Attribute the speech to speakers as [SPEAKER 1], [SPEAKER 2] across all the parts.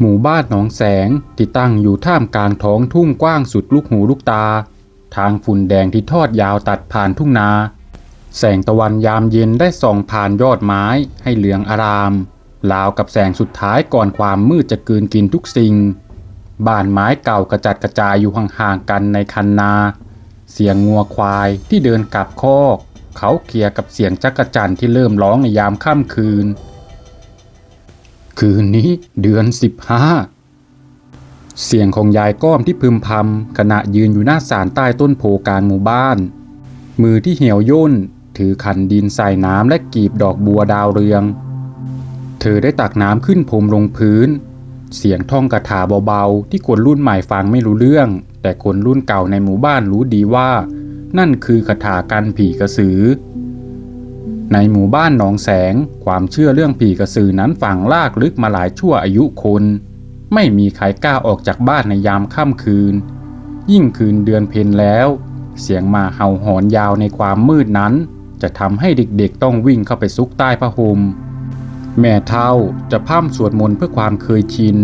[SPEAKER 1] หมู่บ้านหนองแสงที่ตั้งอยู่ท่ามกลางท้องทุ่งกว้างสุดลูกหูลูกตา ทางฝุ่นแดงที่ทอดยาวตัดผ่านทุ่งนา แสงตะวันยามเย็นได้ส่องผ่านยอดไม้ให้เหลืองอารามราวกับแสงสุดท้ายก่อนความมืดจะกืนกินทุกสิ่ง บ้านไม้เก่ากระจัดกระจายอยู่ห่างๆกันในคันนา เสียงงัวควายที่เดินกลับคอก เขาเคลียกับเสียงจักรจันที่เริ่มร้องในยามค่ำคืน คืนนี้เดือนสิบห้าเสียงของยายก้อมที่พึมพำขณะยืนอยู่หน้าศาลใต้ต้นโพกลางหมู่บ้าน มือที่เหี่ยวย่น ถือขันดินใส่น้ำและกีบดอกบัวดาวเรือง เธอได้ตักน้ำขึ้นพรมลงพื้น เสียงท่องคาถาเบาๆ ที่คนรุ่นใหม่ฟังไม่รู้เรื่อง แต่คนรุ่นเก่าในหมู่บ้านรู้ดีว่า นั่นคือคาถากันผีกระสือ ในหมู่บ้านหนองแสง ความเชื่อเรื่องผีกระสือนั้นฝังลากลึกมาหลายชั่วอายุคน ไม่มีใครกล้าออกจากบ้านในยามค่ำคืน ยิ่งคืนเดือนเพ็ญแล้ว เสียงมาเห่าหอนยาวในความมืดนั้น จะทำให้เด็กๆต้องวิ่งเข้าไปซุกใต้ผ้าห่มแม่เท่าจะพร่ำสวดมนต์เพื่อความเคยชิน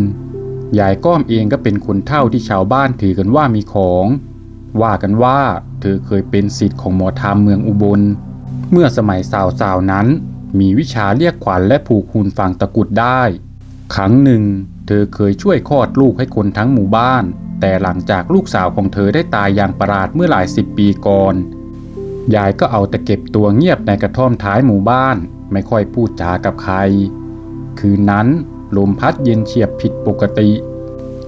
[SPEAKER 1] ยายก้อมเองก็เป็นคนเท่าที่ชาวบ้านถือกันว่ามีของ ว่ากันว่าเธอเคยเป็นศิษย์ของหมอธรรมเมืองอุบล เมื่อสมัยสาวๆนั้น มีวิชาเรียกขวัญและผูกหุ่นฝังตะกุดได้ ครั้งหนึ่ง เธอเคยช่วยคลอดลูกให้คนทั้งหมู่บ้าน แต่หลังจากลูกสาวของเธอได้ตายอย่างประหลาดเมื่อหลายสิบปีก่อน ยายก็เอาแต่เก็บตัวเงียบในกระท่อมท้ายหมู่บ้าน ไม่ค่อยพูดจากับใคร คืนนั้นลมพัดเย็นเฉียบผิดปกติ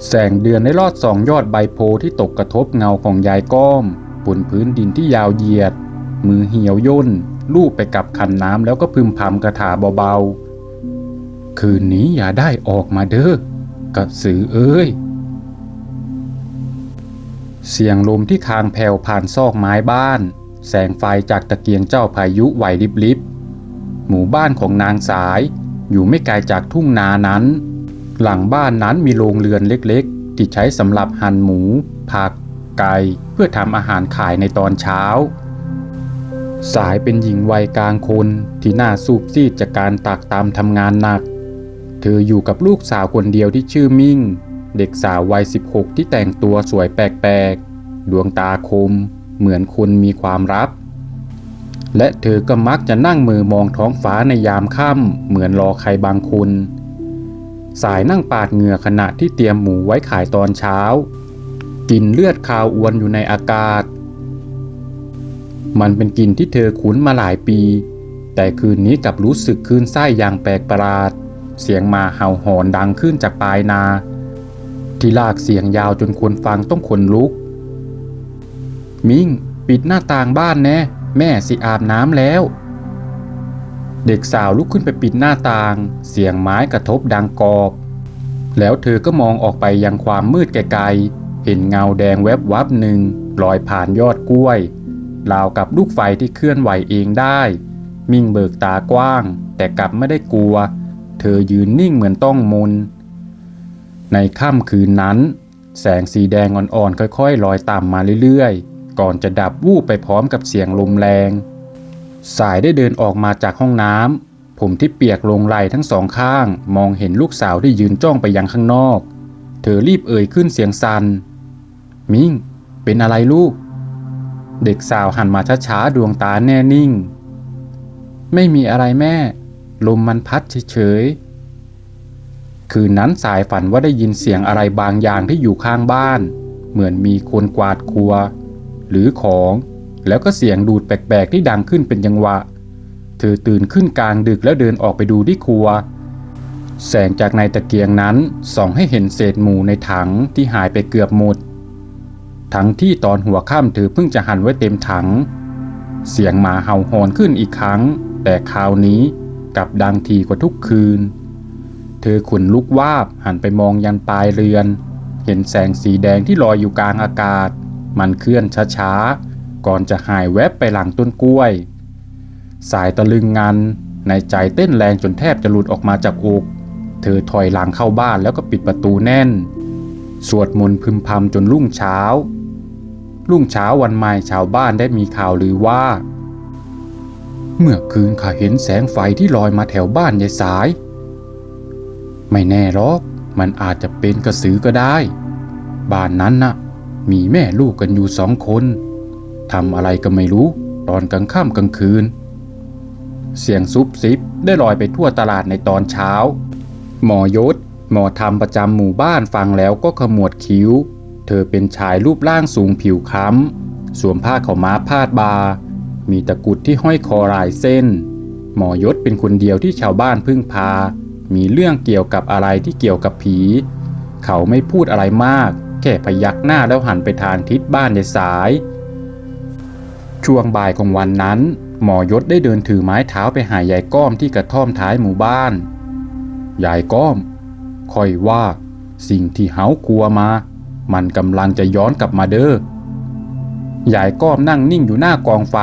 [SPEAKER 1] แสงเดือนได้ลอดสองยอดใบโพธิ์ที่ตกกระทบเงาของยายก้อมบนพื้นดินที่ยาวเหยียด มือเหี่ยวย่น ลูบไปกับขันน้ำแล้วก็พึมพำกระถาเบาๆ คืนนี้อย่าได้ออกมาเด้อกระสือเอ้ย เสียงลมที่คางแผ่วผ่านซอกไม้บ้าน แสงไฟจากตะเกียงเจ้าพายุไหวลิบๆหมู่บ้านของนางสายอยู่ไม่ไกลจากทุ่งนานั้น หลังบ้านนั้นมีโรงเรือนเล็กๆ ที่ใช้สำหรับหั่นหมู ผัก ไก่ เพื่อทำอาหารขายในตอนเช้า สายเป็นหญิงวัยกลางคนที่หน้าสูบซีดจากการตากตามทำงานหนัก เธออยู่กับลูกสาวคนเดียวที่ชื่อมิ่ง เด็กสาววัย 16 ที่แต่งตัวสวยแปลกๆ ดวงตาคม เหมือนคนมีความลับ และเธอก็มักจะนั่งมือมองท้องฟ้าในยามค่ำเหมือนรอใครบางคน สายนั่งปาดเหงื่อขณะที่เตรียมหมูไว้ขายตอนเช้า กินเลือดคาวอวนอยู่ในอากาศ มันเป็นกลิ่นที่เธอคุ้นมาหลายปี แต่คืนนี้กลับรู้สึกคลื่นไส้อย่างแปลกประหลาด เสียงมาเห่าหอนดังขึ้นจากปลายนา ที่ลากเสียงยาวจนคนฟังต้องขนลุก มิงปิดหน้าต่างบ้านแน่แม่สิอาบน้ำแล้ว เด็กสาวลุกขึ้นไปปิดหน้าต่าง เสียงไม้กระทบดังกอบ แล้วเธอก็มองออกไปยังความมืดไกลๆเห็นเงาแดงแวบวับหนึ่งลอยผ่านยอดกล้วย ราวกับลูกไฟที่เคลื่อนไหวเองได้ มิ่งเบิกตากว้าง แต่กลับไม่ได้กลัว เธอยืนนิ่งเหมือนต้องมน ในค่ำคืนนั้น แสงสีแดงอ่อนๆค่อยๆลอยต่ำมาเรื่อยๆ ก่อนจะดับวูบไปพร้อมกับเสียงลมแรง สายได้เดินออกมาจากห้องน้ำผมที่เปียกลงไหลทั้งสองข้าง มองเห็นลูกสาวที่ยืนจ้องไปยังข้างนอก เธอรีบเอ่ยขึ้นเสียงสัน่นมิ่ง เป็นอะไรลูก เด็กสาวหันมาช้าๆดวงตาแน่นิ่ง ไม่มีอะไรแม่ ลมมันพัดเฉยๆ คืนนั้นสายฝันว่าได้ยินเสียงอะไรบางอย่างที่อยู่ข้างบ้าน เหมือนมีคนกวาดครัว หรือของ แล้วก็เสียงดูดแปลกๆที่ดังขึ้นเป็นจังหวะ เธอตื่นขึ้นกลางดึกแล้วเดินออกไปดูที่ครัว แสงจากในตะเกียงนั้นส่องให้เห็นเศษหมูในถังที่หายไปเกือบหมด ทั้งที่ตอนหัวค่ำเธอเพิ่งจะหันไว้เต็มถัง เสียงหมาเห่าหอนขึ้นอีกครั้ง แต่คราวนี้กลับดังทีกว่าทุกคืน เธอขนลุกวาบหันไปมองยันปลายเรือน เห็นแสงสีแดงที่ลอยอยู่กลางอากาศ มันเคลื่อนช้าๆ ก่อนจะหายแวบไปหลังต้นกล้วย สายตะลึงงันในใจเต้นแรงจนแทบจะหลุดออกมาจากอก เธอถอยหลังเข้าบ้านแล้วก็ปิดประตูแน่น สวดมนต์พึมพำจนรุ่งเช้า รุ่งเช้าวันใหม่ชาวบ้านได้มีข่าวลือว่า เมื่อคืนข้าเห็นแสงไฟที่ลอยมาแถวบ้านยายสาย ไม่แน่หรอก มันอาจจะเป็นกระสือก็ได้ บ้านนั้นน่ะ มีแม่ลูกกันอยู่สองคนทำอะไรก็ไม่รู้ ตอนกลางค่ำกลางคืน เสียงซุบซิบได้ลอยไปทั่วตลาดในตอนเช้า หมอยศหมอทำประจำหมู่บ้านฟังแล้วก็ขมวดคิ้ว เธอเป็นชายรูปร่างสูงผิวค้ำ สวมผ้าขาวม้าพาดบา มีตะกุดที่ห้อยคอลายเส้น หมอยศเป็นคนเดียวที่ชาวบ้านพึ่งพา มีเรื่องเกี่ยวกับอะไรที่เกี่ยวกับผี เขาไม่พูดอะไรมาก แค่พยักหน้าแล้วหันไปทางทิศบ้านในสาย ช่วงบ่ายของวันนั้น หมอยศได้เดินถือไม้เท้าไปหายายก้อมที่กระท่อมท้ายหมู่บ้าน ยายก้อม ค่อยว่า สิ่งที่เฮากลัวมา มันกำลังจะย้อนกลับมาเด้อยายก้อมนั่งนิ่งอยู่หน้ากองไฟ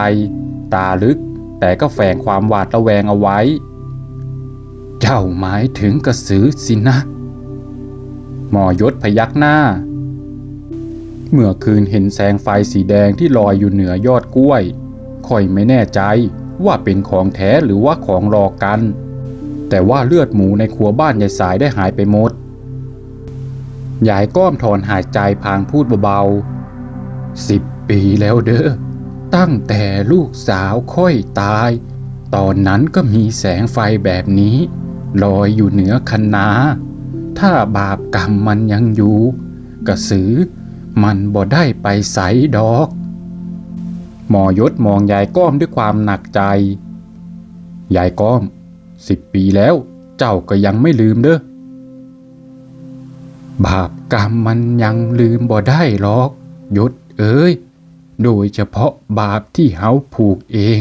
[SPEAKER 1] ตาลึก แต่ก็แฝงความหวาดระแวงเอาไว้ เจ้าหมายถึงกระสือสินะ หมอยศพยักหน้า เมื่อคืนเห็นแสงไฟสีแดงที่ลอยอยู่เหนือยอดกล้วย ค่อยไม่แน่ใจว่าเป็นของแท้หรือว่าของหลอกกัน แต่ว่าเลือดหมูในครัวบ้านยายสายได้หายไปหมด ยายก้อมถอนหายใจพางพูดเบาๆสิบปีแล้วเด้อ ตั้งแต่ลูกสาวค่อยตาย ตอนนั้นก็มีแสงไฟแบบนี้ ลอยอยู่เหนือคันนา ถ้าบาปกรรมมันยังอยู่ กระสือมันบ่ได้ไปใสดอก หมอยศมองยายก้อมด้วยความหนักใจ ยายก้อมสิบปีแล้ว เจ้าก็ยังไม่ลืมเด้อบาป กรรมมันยังลืมบ่ได้หรอกยศเอ้ย โดยเฉพาะบาปที่เฮาผูกเอง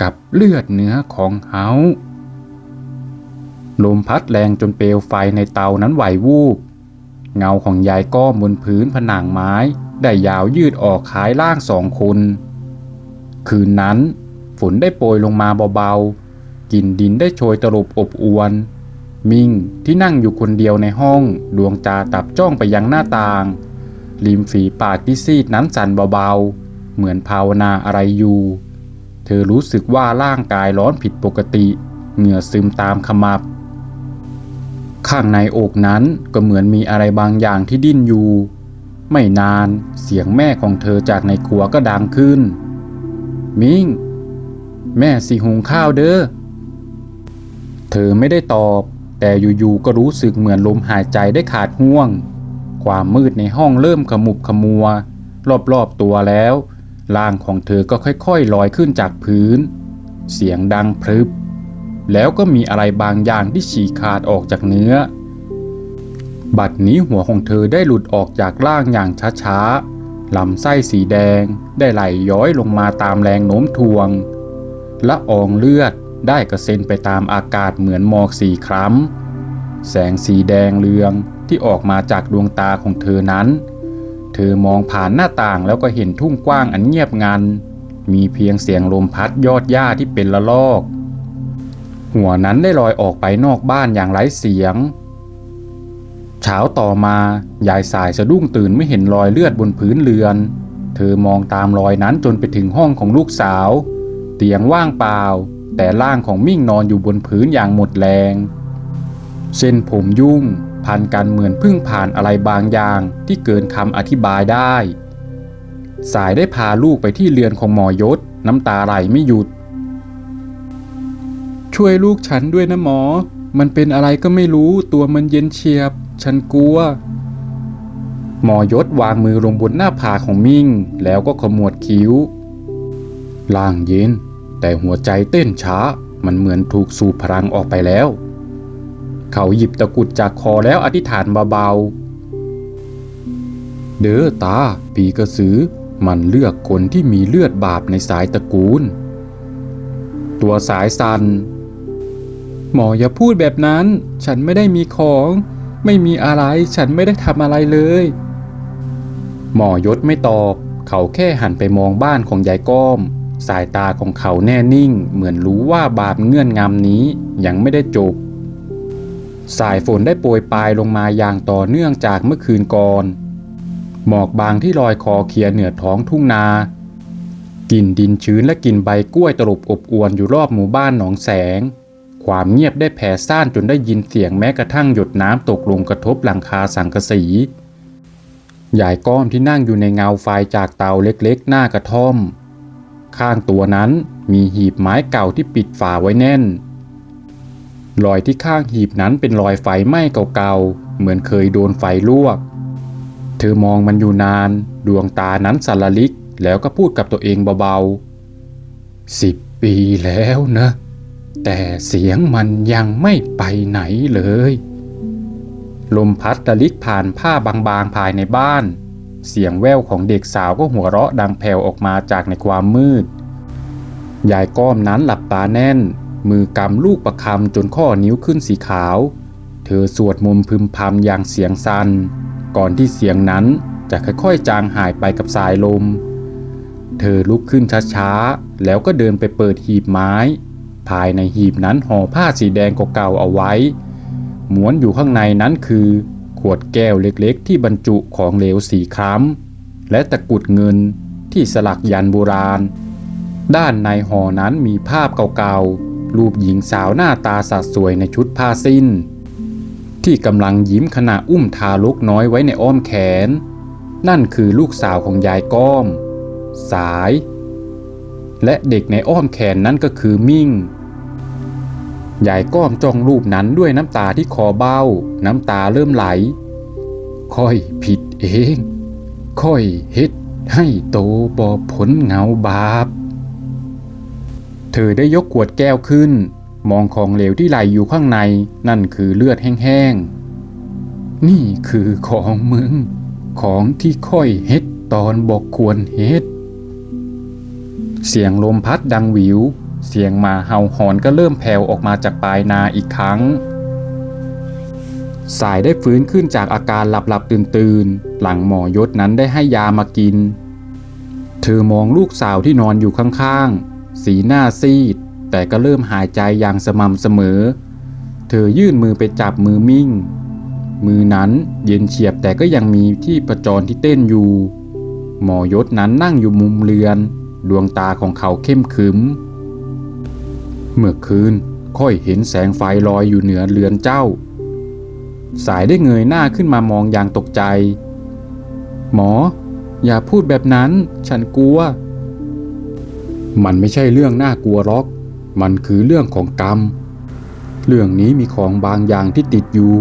[SPEAKER 1] กับเลือดเนื้อของเฮาลมพัดแรงจนเปลวไฟในเตานั้นไหววูบ เงาของยายก้อมบนพื้นผนังไม้ ได้ยาวยืดออกคล้ายล่างสองคน คืนนั้น ฝนได้โปรยลงมาเบาๆกลิ่นดินได้โชยตลบอบอวน มิงที่นั่งอยู่คนเดียวในห้อง ดวงตาตับจ้องไปยังหน้าต่าง ริมฝีปากที่ซีดนั้นสั่นเบาๆ เหมือนภาวนาอะไรอยู่ เธอรู้สึกว่าร่างกายร้อนผิดปกติ เหงื่อซึมตามขมับ ข้างในอกนั้นก็เหมือนมีอะไรบางอย่างที่ดิ้นอยู่ ไม่นานเสียงแม่ของเธอจากในครัวก็ดังขึ้น มิง แม่สิหุงข้าวเด้อ เธอไม่ได้ตอบ แต่อยู่ๆก็รู้สึกเหมือนลมหายใจได้ขาดห่วง ความมืดในห้องเริ่มขมุบขมัว รอบๆตัวแล้วร่างของเธอก็ค่อยๆลอยขึ้นจากพื้น เสียงดังพรึบ แล้วก็มีอะไรบางอย่างที่ฉีกขาดออกจากเนื้อ บัดนี้หัวของเธอได้หลุดออกจากร่างอย่างช้าๆลำไส้สีแดงได้ไหลย้อยลงมาตามแรงโน้มถ่วงละอองเลือด ได้กระเซ็นไปตามอากาศเหมือนหมอกสีคล้ำแสงสีแดงเรืองที่ออกมาจากดวงตาของเธอนั้น เธอมองผ่านหน้าต่างแล้วก็เห็นทุ่งกว้างอันเงียบงัน มีเพียงเสียงลมพัดยอดหญ้าที่เป็นละลอก หัวนั้นได้ลอยออกไปนอกบ้านอย่างไร้เสียง เช้าต่อมายายสายสะดุ้งตื่นไม่เห็นรอยเลือดบนพื้นเรือน เธอมองตามรอยนั้นจนไปถึงห้องของลูกสาว เตียงว่างเปล่า แต่ร่างของมิ่งนอนอยู่บนพื้นอย่างหมดแรง เส้นผมยุ่งพันกันเหมือนเพิ่งผ่านอะไรบางอย่างที่เกินคำอธิบายได้ สายได้พาลูกไปที่เรือนของหมอยศ น้ำตาไหลไม่หยุด ช่วยลูกฉันด้วยนะหมอ มันเป็นอะไรก็ไม่รู้ตัวมันเย็นเฉียบ ฉันกลัว หมอยศวางมือลงบนหน้าผาของมิ่ง แล้วก็ขมวดคิ้วล่างเย็น แต่หัวใจเต้นช้า มันเหมือนถูกสูบพลังออกไปแล้ว เขาหยิบตะกุดจากคอแล้วอธิษฐานเบาๆ เด้อตา ปีกระสือ มันเลือกคนที่มีเลือดบาปในสายตระกูล ตัวสายสัน หมออย่าพูดแบบนั้น ฉันไม่ได้มีของ ไม่มีอะไร ฉันไม่ได้ทำอะไรเลย หมอยศไม่ตอบ เขาแค่หันไปมองบ้านของยายก้อม สายตาของเขาแน่นิ่ง เหมือนรู้ว่าบาปเงื่อนงำนี้ยังไม่ได้จบ สายฝนได้โปรยปลายลงมาอย่างต่อเนื่องจากเมื่อคืนก่อน หมอกบางที่ลอยคอเคียเหนือท้องทุ่งนากลิ่นดินชื้นและกลิ่นใบกล้วยตลบอบอวนอยู่รอบหมู่บ้านหนองแสงคความเงียบได้แผ่ซ่านจนได้ยินเสียงแม้กระทั่งหยดน้ำตกลงกระทบหลังคาสังกะสียายก้อมที่นั่งอยู่ในเงาไฟจากเตาเล็กๆ หน้ากระท่อม ข้างตัวนั้นมีหีบไม้เก่าที่ปิดฝาไว้แน่น รอยที่ข้างหีบนั้นเป็นรอยไฟไหม้เก่าๆ เหมือนเคยโดนไฟลวก เธอมองมันอยู่นาน ดวงตานั้นสั่นละลิก แล้วก็พูดกับตัวเองเบาๆสิบปีแล้วนะ แต่เสียงมันยังไม่ไปไหนเลย ลมพัดระลิกผ่านผ้าบางๆภายในบ้าน เสียงแว่วของเด็กสาวก็หัวเราะดังแผ่วออกมาจากในความมืด ยายก้อมนั้นหลับตาแน่น มือกำลูกประคำจนข้อนิ้วขึ้นสีขาว เธอสวดมนต์พึมพำอย่างเสียงสัน่น ก่อนที่เสียงนั้นจะค่อยๆจางหายไปกับสายลม เธอลุกขึ้นช้าๆ แล้วก็เดินไปเปิดหีบไม้ ภายในหีบนั้นห่อผ้าสีแดงเก่าๆเอาไว้ม้วนอยู่ข้างในนั้นคือ วดแก้วเล็กๆ ที่บรรจุของเหลวสีคล้ำและตะกุดเงินที่สลักยันโบราณ ด้านในห่อนั้นมีภาพเก่าๆ รูปหญิงสาวหน้าตาสัดสวยในชุดผ้าสิ้น ที่กำลังยิ้มขณะอุ้มทารกน้อยไว้ในอ้อมแขน นั่นคือลูกสาวของยายก้อม สาย และเด็กในอ้อมแขนนั้นก็คือมิ่ง ยายก้อมจ้องรูปนั้นด้วยน้ำตาที่คอเบ้า น้ำตาเริ่มไหล ค่อยผิดเอง ค่อยเฮ็ดให้โตบอผลเงาบาป เธอได้ยกขวดแก้วขึ้น มองของเหลวที่ไหลอยู่ข้างในนั่นคือเลือดแห้งๆ นี่คือของมึง ของที่ค่อยเฮ็ดตอนบอกควรเฮ็ด เสียงลมพัดดังหวิว เสียงหมาเห่าหอนก็เริ่มแผ่วออกมาจากปลายนาอีกครั้ง สายได้ฟื้นขึ้นจากอาการหลับหลับตื่นตื่นๆ หลังหมอยศนั้นได้ให้ยามากิน เธอมองลูกสาวที่นอนอยู่ข้างๆ สีหน้าซีด แต่ก็เริ่มหายใจอย่างสม่ำเสมอ เธอยื่นมือไปจับมือมิ่ง มือนั้นเย็นเฉียบแต่ก็ยังมีที่ประจรที่เต้นอยู่ หมอยศนั้นนั่งอยู่มุมเรือน ดวงตาของเขาเข้มขึม เมื่อคืนค่อยเห็นแสงไฟลอยอยู่เหนือเรือนเจ้า สายได้เงยหน้าขึ้นมามองอย่างตกใจ หมอ อย่าพูดแบบนั้น ฉันกลัว มันไม่ใช่เรื่องน่ากลัวหรอก มันคือเรื่องของกรรม เรื่องนี้มีของบางอย่างที่ติดอยู่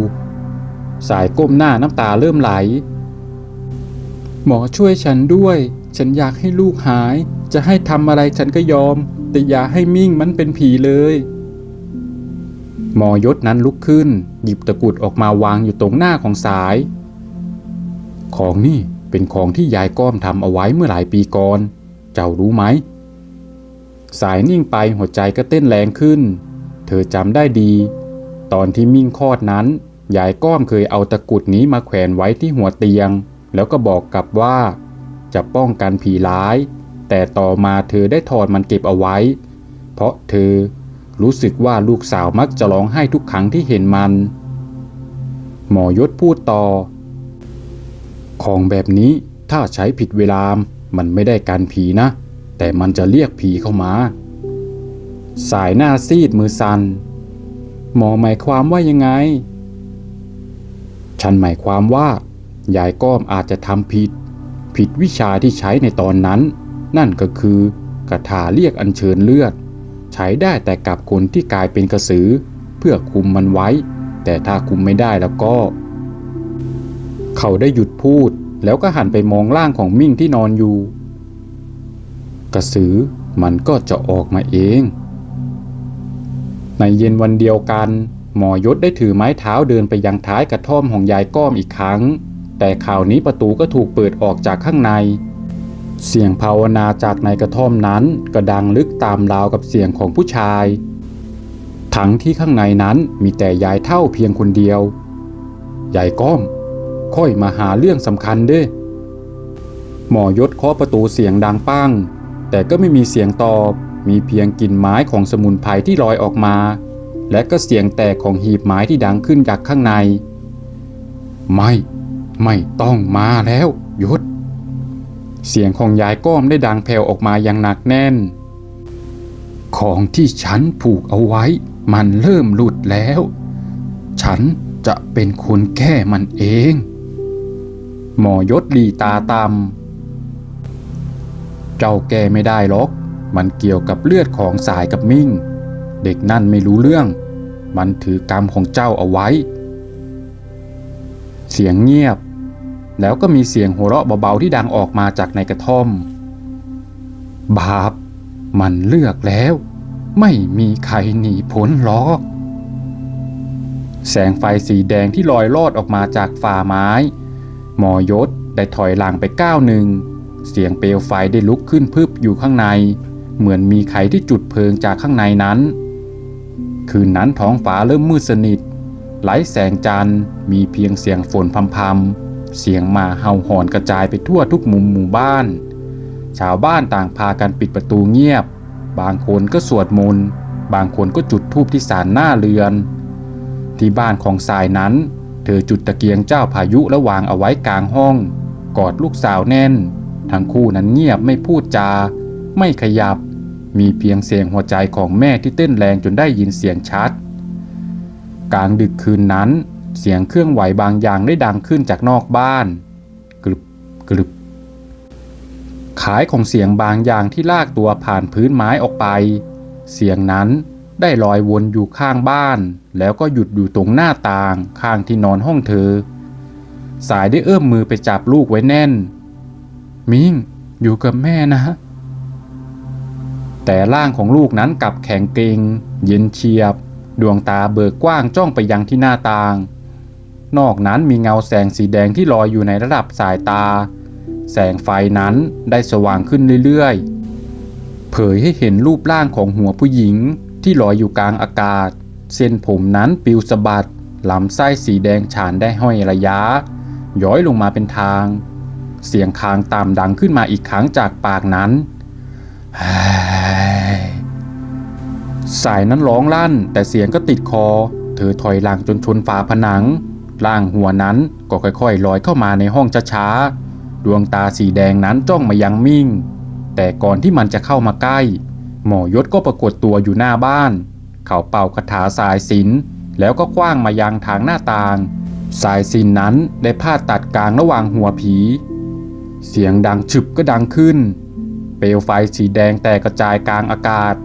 [SPEAKER 1] สายก้มหน้าน้ำตาเริ่มไหล หมอช่วยฉันด้วย ฉันอยากให้ลูกหาย จะให้ทำอะไรฉันก็ยอม แต่อย่าให้มิ่งมันเป็นผีเลยหมอยศนั้นลุกขึ้น หยิบตะกุดออกมาวางอยู่ตรงหน้าของสาย ของนี่เป็นของที่ยายก้อมทำเอาไว้เมื่อหลายปีก่อน เจ้ารู้ไหม สายนิ่งไปหัวใจก็เต้นแรงขึ้น เธอจำได้ดี ตอนที่มิ่งคลอดนั้น ยายก้อมเคยเอาตะกุดนี้มาแขวนไว้ที่หัวเตียง แล้วก็บอกกับว่า จะป้องกันผีร้าย แต่ต่อมาเธอได้ถอดมันเก็บเอาไว้ เพราะเธอรู้สึกว่าลูกสาวมักจะร้องไห้ทุกครั้งที่เห็นมัน หมอยศพูดต่อ ของแบบนี้ถ้าใช้ผิดเวลา มันไม่ได้การผีนะ แต่มันจะเรียกผีเข้ามา สายหน้าซีดมือสัน่นหมอหมายความว่ายังไง ฉันหมายความว่ายายก้อมอาจจะทำผิด ผิดวิชาที่ใช้ในตอนนั้น นั่นก็คือกระถาเรียกอัญเชิญเลือด ใช้ได้แต่กับคนที่กลายเป็นกระสือ เพื่อคุมมันไว้ แต่ถ้าคุมไม่ได้แล้วก็ เขาได้หยุดพูด แล้วก็หันไปมองร่างของมิ่งที่นอนอยู่ กระสือมันก็จะออกมาเอง ในเย็นวันเดียวกัน หมอยศได้ถือไม้เท้าเดินไปยังท้ายกระท่อมของยายก้อมอีกครั้ง แต่ข่าวนี้ประตูก็ถูกเปิดออกจากข้างใน เสียงภาวนาจากในกระท่อมนั้นก็ดังลึกตามราวกับเสียงของผู้ชาย ทั้งที่ข้างในนั้นมีแต่ยายเท่าเพียงคนเดียวยายก้อม ค่อยมาหาเรื่องสำคัญเด้หมอยศเคาะประตูเสียงดังปั้งแต่ก็ไม่มีเสียงตอบ มีเพียงกลิ่นไม้ของสมุนไพรที่ลอยออกมา และก็เสียงแตกของหีบไม้ที่ดังขึ้นจากข้างใน ไม่ ไม่ต้องมาแล้วยศ เสียงของยายก้อมได้ดังแผ่วออกมาอย่างหนักแน่น ของที่ฉันผูกเอาไว้ มันเริ่มหลุดแล้ว ฉันจะเป็นคนแก้มันเอง หมอยศลีตาตำเจ้าแก้ไม่ได้หรอก มันเกี่ยวกับเลือดของสายกับมิ่ง เด็กนั่นไม่รู้เรื่อง มันถือกรรมของเจ้าเอาไว้ เสียงเงียบ แล้วก็มีเสียงหัวเราะเบาๆที่ดังออกมาจากในกระท่อม บาป มันเลือกแล้ว ไม่มีใครหนีพ้นหรอก แสงไฟสีแดงที่ลอยลอดออกมาจากฝ่าไม้ หมอยศได้ถอยหลังไปก้าวหนึ่ง เสียงเปลวไฟได้ลุกขึ้นพึบอยู่ข้างใน เหมือนมีใครที่จุดเพลิงจากข้างในนั้น คืนนั้นท้องฟ้าเริ่มมืดสนิทไร้แสงจันทร์มีเพียงเสียงฝนพำๆ เสียงหมาเห่าหอนกระจายไปทั่วทุกมุมหมู่บ้าน ชาวบ้านต่างพากันปิดประตูเงียบ บางคนก็สวดมนต์บางคนก็จุดธูปที่ศาลหน้าเรือน ที่บ้านของสายนั้น เธอจุดตะเกียงเจ้าพายุและวางเอาไว้กลางห้อง กอดลูกสาวแน่น ทั้งคู่นั้นเงียบไม่พูดจา ไม่ขยับ มีเพียงเสียงหัวใจของแม่ที่เต้นแรงจนได้ยินเสียงชัด กลางดึกคืนนั้น เสียงเครื่องไหวบางอย่างได้ดังขึ้นจากนอกบ้าน กรึบกรึบขายของเสียงบางอย่างที่ลากตัวผ่านพื้นไม้ออกไป เสียงนั้นได้ลอยวนอยู่ข้างบ้าน แล้วก็หยุดอยู่ตรงหน้าต่างข้างที่นอนห้องเธอ สายได้เอื้อมมือไปจับลูกไว้แน่น มิงอยู่กับแม่นะ แต่ร่างของลูกนั้นกลับแข็งเกร็งเย็นเฉียบ ดวงตาเบิกกว้างจ้องไปยังที่หน้าต่าง นอกนั้นมีเงาแสงสีแดงที่ลอยอยู่ในระดับสายตา แสงไฟนั้นได้สว่างขึ้นเรื่อยๆ เผยให้เห็นรูปร่างของหัวผู้หญิงที่ลอยอยู่กลางอากาศ เส้นผมนั้นปลิวสะบัดลำไส้สีแดงฉานได้ห้อยระยะ ย้อยลงมาเป็นทาง เสียงคางตามดังขึ้นมาอีกครั้งจากปากนั้น สายนั้นร้องลั่นแต่เสียงก็ติดคอ เธอถอยหลังจนชนฝาผนัง ร่างหัวนั้นก็ค่อยๆลอยเข้ามาในห้องช้าๆ ดวงตาสีแดงนั้นจ้องมายังมิ่ง แต่ก่อนที่มันจะเข้ามาใกล้ หมอยศก็ปรากฏตัวอยู่หน้าบ้าน เขาเป่าคาถาสายสินแล้วก็คว้างมายังทางหน้าต่าง สายสินนั้นได้พาดตัดกลางระหว่างหัวผี เสียงดังฉึบก็ดังขึ้น เปลวไฟสีแดงแตกกระจายกลางอากาศ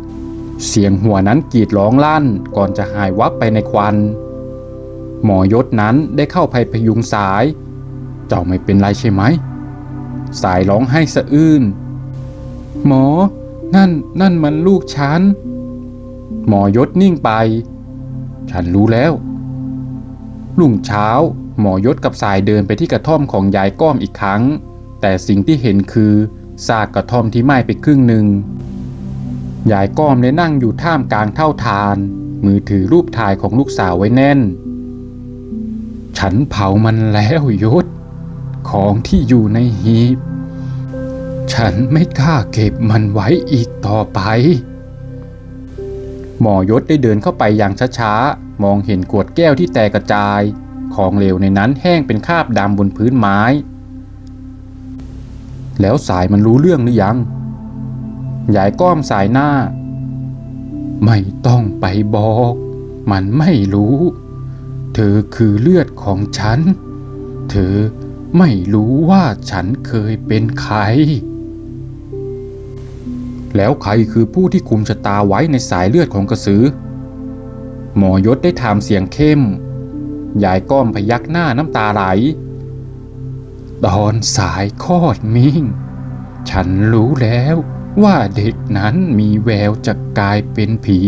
[SPEAKER 1] เสียงหัวนั้นกรีดร้องลั่นก่อนจะหายวับไปในควัน หมอยศนั้นได้เข้าไปพยุงสาย เจ้าไม่เป็นไรใช่ไหม สายร้องให้สะอื้น หมอ นั่น นั่นมันลูกฉัน หมอยศนิ่งไป ฉันรู้แล้วรุ่งเช้า หมอยศกับสายเดินไปที่กระท่อมของยายก้อมอีกครั้ง แต่สิ่งที่เห็นคือซากกระท่อมที่ไหม้ไปครึ่งหนึ่ง ยายก้อมได้นั่งอยู่ท่ามกลางเท่าทาน มือถือรูปถ่ายของลูกสาวไว้แน่น ฉันเผามันแล้วยศของที่อยู่ในหีบ ฉันไม่กล้าเก็บมันไว้อีกต่อไป หมอยศได้เดินเข้าไปอย่างช้าๆ มองเห็นขวดแก้วที่แตกกระจาย ของเหลวในนั้นแห้งเป็นคราบดำบนพื้นไม้ แล้วสายมันรู้เรื่องหรือยัง ยายก้อมสายหน้า ไม่ต้องไปบอก มันไม่รู้ ธอคือเลือดของฉัน เธอไม่รู้ว่าฉันเคยเป็นใคร แล้วใครคือผู้ที่คุมชะตาไว้ในสายเลือดของกระสือ หมอยศได้ถามเสียงเข้ม ยายก้อมพยักหน้าน้ำตาไหล ตอนสายคอดมิ่งฉันรู้แล้วว่าเด็กนั้นมีแววจะกลายเป็นผี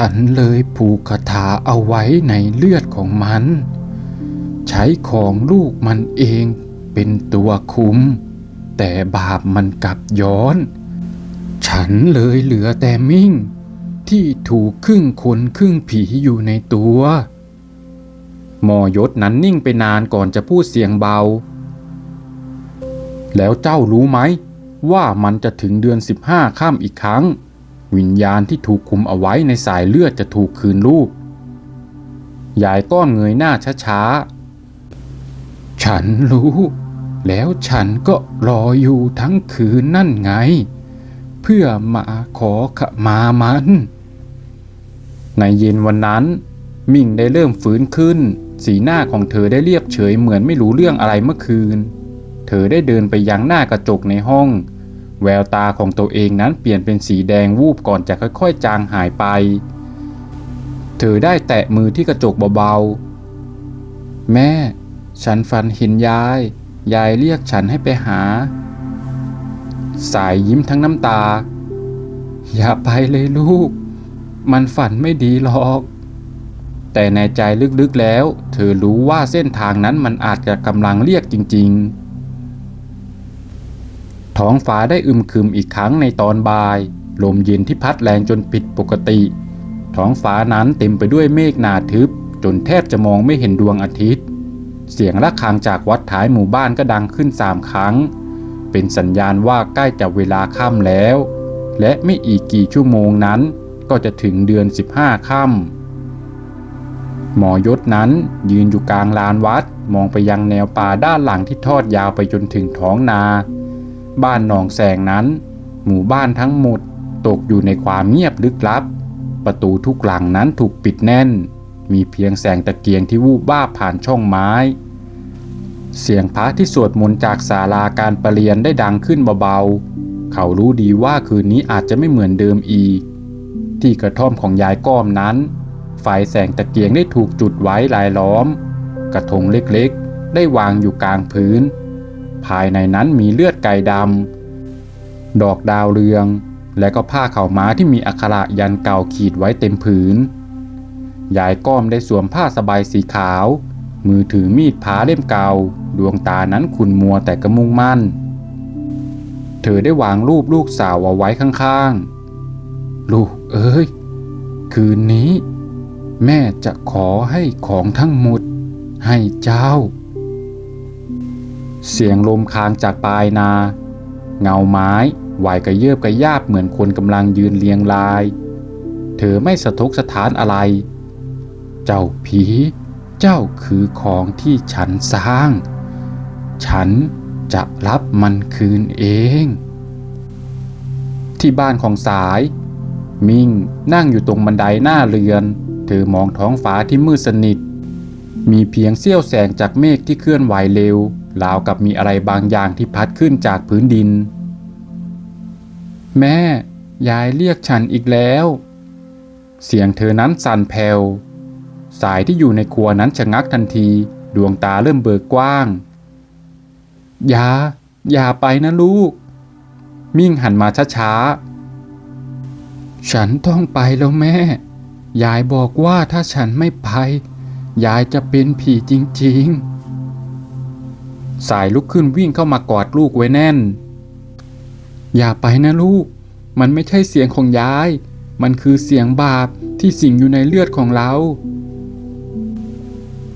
[SPEAKER 1] ฉันเลยผูกคาถาเอาไว้ในเลือดของมัน ใช้ของลูกมันเองเป็นตัวคุมแต่บาปมันกลับย้อน ฉันเลยเหลือแต่มิ่ง ที่ถูกครึ่งคนครึ่งผีอยู่ในตัวหมอยศนั้นนิ่งไปนานก่อนจะพูดเสียงเบา แล้วเจ้ารู้ไหม ว่ามันจะถึงเดือนสิบห้าข้ามอีกครั้ง วิญญาณที่ถูกคุมเอาไว้ในสายเลือดจะถูกคืนรูป ยายก้อนเงยหน้าช้าๆ ฉันรู้ แล้วฉันก็รออยู่ทั้งคืนนั่นไง เพื่อมาขอขมามัน ในเย็นวันนั้น มิ่งได้เริ่มฟื้นขึ้น สีหน้าของเธอได้เรียบเฉยเหมือนไม่รู้เรื่องอะไรเมื่อคืน เธอได้เดินไปยังหน้ากระจกในห้อง แววตาของตัวเองนั้นเปลี่ยนเป็นสีแดงวูบก่อนจะค่อยๆ จางหายไป เธอได้แตะมือที่กระจกเบาๆ แม่ ฉันฝันเห็นยาย ยายเรียกฉันให้ไปหา สายยิ้มทั้งน้ำตา อย่าไปเลยลูก มันฝันไม่ดีหรอก แต่ในใจลึกๆแล้ว เธอรู้ว่าเส้นทางนั้นมันอาจจะกำลังเรียกจริง ๆ ท้องฟ้าได้อึมครึมอีกครั้งในตอนบ่าย ลมเย็นที่พัดแรงจนผิดปกติ ท้องฟ้านั้นเต็มไปด้วยเมฆหนาทึบ จนแทบจะมองไม่เห็นดวงอาทิตย์ เสียงะระฆังจากวัดท้ายหมู่บ้านก็ดังขึ้นสามครั้ง เป็นสัญญาณว่าใกล้จะเวลาค่ำแล้ว และไม่อีกกี่ชั่วโมงนั้น ก็จะถึงเดือน 15ค่ำหมอยศนั้นยืนอยู่กลางลานวัดมองไปยังแนวป่าด้านหลังที่ทอดยาวไปจนถึงท้องนา บ้านหนองแสงนั้น หมู่บ้านทั้งหมดตกอยู่ในความเงียบลึกลับ ประตูทุกหลังนั้นถูกปิดแน่น มีเพียงแสงตะเกียงที่วูบบ้าผ่านช่องไม้ เสียงพระที่สวดมนต์จากศาลาการประเรียนได้ดังขึ้นเบาๆ เขารู้ดีว่าคืนนี้อาจจะไม่เหมือนเดิมอีก ที่กระท่อมของยายก้อมนั้นไฟแสงตะเกียงได้ถูกจุดไว้ลายล้อม กระทงเล็กๆ ได้วางอยู่กลางพื้น ภายในนั้นมีเลือดไก่ดำ ดอกดาวเรือง และก็ผ้าข่าม้าที่มีอักขระยันเก่าขีดไว้เต็มผืน ยายก้อมได้สวมผ้าสบายสีขาว มือถือมีดพาเล่มเก่า ดวงตานั้นขุนมัวแต่กระมุ่งมั่น เธอได้วางรูปลูกสาวเอาไว้ข้างๆ ลูกเอ้ย คืนนี้ แม่จะขอให้ของทั้งหมดให้เจ้า เสียงลมคางจากปลายนา เงาไม้ไหวกระเยิบกระยาบเหมือนคนกำลังยืนเรียงราย เธอไม่สะทกสถานอะไร เจ้าผี เจ้าคือของที่ฉันสร้าง ฉันจะรับมันคืนเอง ที่บ้านของสาย มิ่งนั่งอยู่ตรงบันไดหน้าเรือน เธอมองท้องฟ้าที่มืดสนิท มีเพียงเสี้ยวแสงจากเมฆที่เคลื่อนไหวเร็ว ราวกับมีอะไรบางอย่างที่พัดขึ้นจากพื้นดิน แม่ ยายเรียกฉันอีกแล้ว เสียงเธอนั้นสั่นแผ่วสายที่อยู่ในครัวนั้นชะงักทันที ดวงตาเริ่มเบิกกว้าง อย่า อย่าไปนะลูก มิ่งหันมาช้าๆ ฉันต้องไปแล้วแม่ ยายบอกว่าถ้าฉันไม่ไป ยายจะเป็นผีจริง ๆ สายลุกขึ้นวิ่งเข้ามากอดลูกไว้แน่น อย่าไปนะลูก มันไม่ใช่เสียงของยาย มันคือเสียงบาปที่สิงอยู่ในเลือดของเรา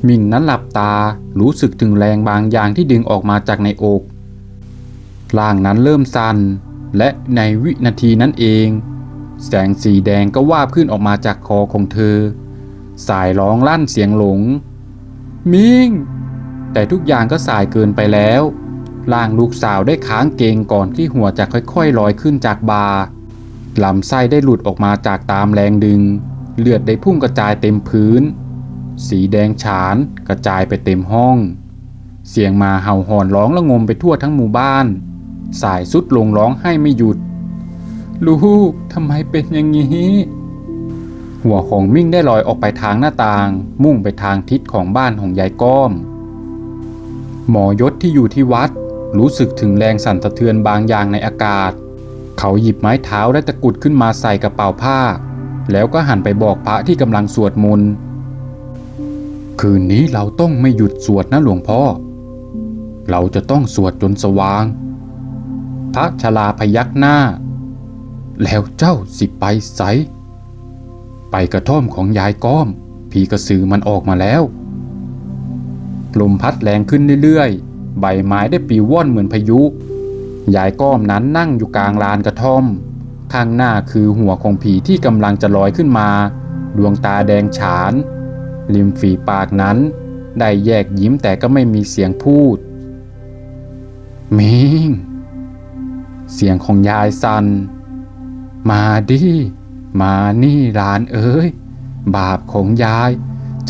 [SPEAKER 1] มิ่งนั้นหลับตารู้สึกถึงแรงบางอย่างที่ดึงออกมาจากในอกร่างนั้นเริ่มสั่นและในวินาทีนั้นเอง แสงสีแดงก็วาบขึ้นออกมาจากคอของเธอ สายร้องลั่นเสียงหลง มิง แต่ทุกอย่างก็สายเกินไปแล้วร่างลูกสาวได้ค้างเกงก่อนที่หัวจะค่อยๆลอยขึ้นจากบาลำไส้ได้หลุดออกมาจากตามแรงดึง เลือดได้พุ่งกระจายเต็มพื้น สีแดงฉานกระจายไปเต็มห้อง เสียงมาเห่าหอนร้องละงมไปทั่วทั้งหมู่บ้าน สายสุดลงร้องให้ไม่หยุด ลูกทำไมเป็นอย่างนี้ หัวของมิ่งได้ลอยออกไปทางหน้าต่าง มุ่งไปทางทิศของบ้านของยายก้อม หมอยศที่อยู่ที่วัด รู้สึกถึงแรงสั่นสะเทือนบางอย่างในอากาศ เขาหยิบไม้เท้าและตะกุดขึ้นมาใส่กระเป๋าผ้า แล้วก็หันไปบอกพระที่กำลังสวดมนต์คืนนี้เราต้องไม่หยุดสวดนะหลวงพ่อ เราจะต้องสวดจนสว่าง พระชลาพยักหน้า แล้วเจ้าสิไปไส ไปกระท่อมของยายก้อม ผีกระสือมันออกมาแล้ว ลมพัดแรงขึ้นเรื่อยๆ ใบไม้ได้ปลิวว่อนเหมือนพายุ ยายก้อมนั้นนั่งอยู่กลางลานกระท่อม ข้างหน้าคือหัวของผีที่กำลังจะลอยขึ้นมา ดวงตาแดงฉาน ริมฝีปากนั้น ได้แยกยิ้มแต่ก็ไม่มีเสียงพูด มิง เสียงของยายสัน มาดิ มานี่หลานเอ้ย บาปของยาย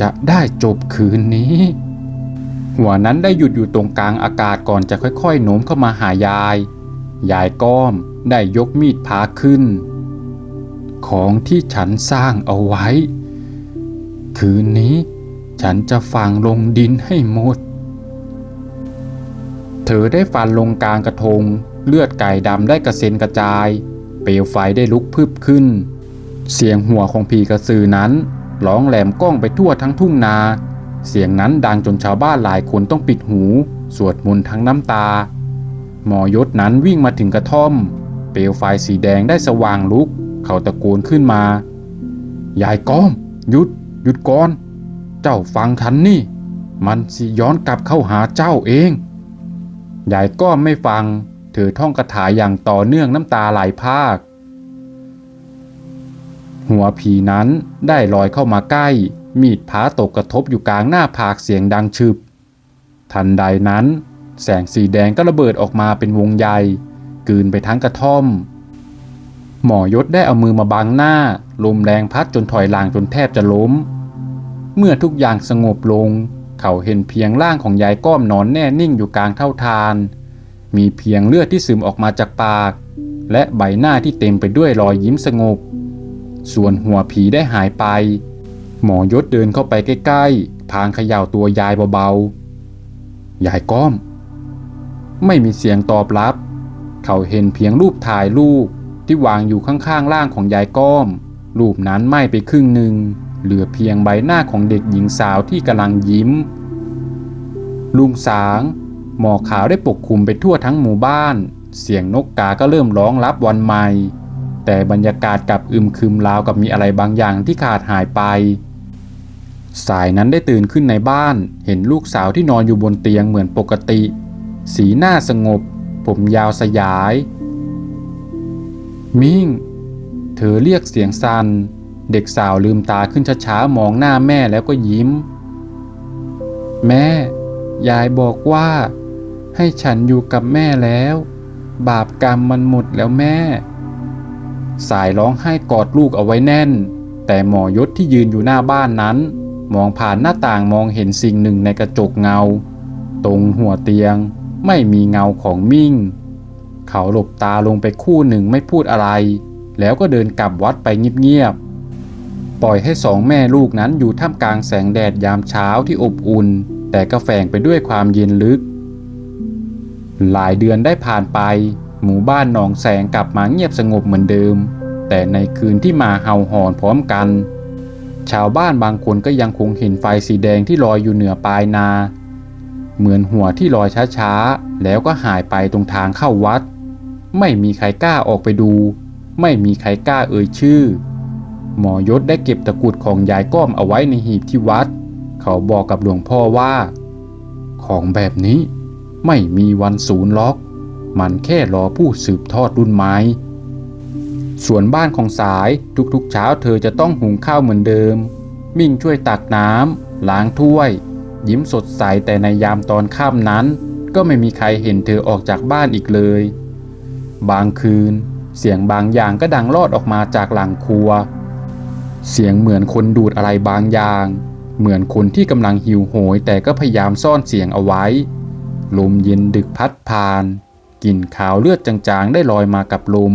[SPEAKER 1] จะได้จบคืนนี้ หัวนั้นได้หยุดอยู่ตรงกลางอากาศก่อนจะค่อยๆโน้มเข้ามาหายาย ยายก้อมได้ยกมีดพาขึ้น ของที่ฉันสร้างเอาไว้ คืนนี้ฉันจะฝังลงดินให้หมด เธอได้ฟันลงกลางกระทง เลือดไก่ดำได้กระเซ็นกระจาย เปลวไฟได้ลุกพึบขึ้น เสียงหัวของผีกระสือนั้นร้องแหลมก้องไปทั่วทั้งทุ่งนา เสียงนั้นดังจนชาวบ้านหลายคนต้องปิดหู สวดมนต์ทั้งน้ำตา หมอยศนั้นวิ่งมาถึงกระท่อม เปลวไฟสีแดงได้สว่างลุก เขาตะโกนขึ้นมา ยายก้อม หยุด หยุดก่อน เจ้าฟังฉันนี่ มันสิย้อนกลับเข้าหาเจ้าเอง ยายก้อมไม่ฟัง เธอท่องคาถาอย่างต่อเนื่องน้ำตาไหลพากหัวผีนั้นได้ลอยเข้ามาใกล้ มีดพาตกกระทบอยู่กลางหน้าผากเสียงดังฉึบ ทันใดนั้น แสงสีแดงก็ระเบิดออกมาเป็นวงใหญ่กลืนไปทั้งกระท่อม หมอยศได้เอามือมาบังหน้า ลมแรงพัดจนถอยหลังจนแทบจะล้ม เมื่อทุกอย่างสงบลง เขาเห็นเพียงร่างของยายก้อมนอนแน่นิ่งอยู่กลางเท่าทาน มีเพียงเลือดที่ซึมออกมาจากปาก และใบหน้าที่เต็มไปด้วยรอยยิ้มสงบ ส่วนหัวผีได้หายไป หมอยศเดินเข้าไปใกล้ๆพางเขย่าตัวยายเบาๆ ยายก้อม ไม่มีเสียงตอบรับ เขาเห็นเพียงรูปถ่ายลูกที่วางอยู่ข้างๆร่างของยายก้อม รูปนั้นไหม้ไปครึ่งหนึ่ง เหลือเพียงใบหน้าของเด็กหญิงสาวที่กำลังยิ้ม ลุงสางหมอกขาวได้ปกคลุมไปทั่วทั้งหมู่บ้าน เสียงนกกาก็เริ่มร้องรับวันใหม่ แต่บรรยากาศกลับอึมครึมราวกับมีอะไรบางอย่างที่ขาดหายไป สายนั้นได้ตื่นขึ้นในบ้าน เห็นลูกสาวที่นอนอยู่บนเตียงเหมือนปกติ สีหน้าสงบ ผมยาวสยาย มิ่ง เธอเรียกเสียงสัน่นเด็กสาวลืมตาขึ้นช้าๆมองหน้าแม่แล้วก็ยิ้ม แม่ ยายบอกว่า ให้ฉันอยู่กับแม่แล้ว บาปกรรมมันหมดแล้วแม่ สายร้องไห้กอดลูกเอาไว้แน่น แต่หมอยศที่ยืนอยู่หน้าบ้านนั้น มองผ่านหน้าต่างมองเห็นสิ่งหนึ่งในกระจกเงา ตรงหัวเตียง ไม่มีเงาของมิ่ง เขาหลบตาลงไปคู่หนึ่งไม่พูดอะไร แล้วก็เดินกลับวัดไปเงียบๆ ปล่อยให้สองแม่ลูกนั้นอยู่ท่ามกลางแสงแดดยามเช้าที่อบอุ่น แต่ก็แฝงไปด้วยความเย็นลึก หลายเดือนได้ผ่านไป หมู่บ้านหนองแสงกลับมาเงียบสงบเหมือนเดิม แต่ในคืนที่มาเห่าหอนพร้อมกัน ชาวบ้านบางคนก็ยังคงเห็นไฟสีแดงที่ลอยอยู่เหนือปลายนา เหมือนหัวที่ลอยช้าๆ แล้วก็หายไปตรงทางเข้าวัด ไม่มีใครกล้าออกไปดู ไม่มีใครกล้าเอ่ยชื่อ หมอยศได้เก็บตะกรุดของยายก้อมเอาไว้ในหีบที่วัด เขาบอกกับหลวงพ่อว่า ของแบบนี้ไม่มีวันสูญล็อก มันแค่รอผู้สืบทอดรุ่นไม้ ส่วนบ้านของสายทุกๆเช้าเธอจะต้องหุงข้าวเหมือนเดิม มิ่งช่วยตักน้ำล้างถ้วย ยิ้มสดใสแต่ในยามตอนค่ำนั้น ก็ไม่มีใครเห็นเธอออกจากบ้านอีกเลย บางคืน เสียงบางอย่างก็ดังลอดออกมาจากหลังครัว เสียงเหมือนคนดูดอะไรบางอย่าง เหมือนคนที่กำลังหิวโหยแต่ก็พยายามซ่อนเสียงเอาไว้ ลมเย็นดึกพัดผ่านกลิ่นขาวเลือดจางๆได้ลอยมากับลม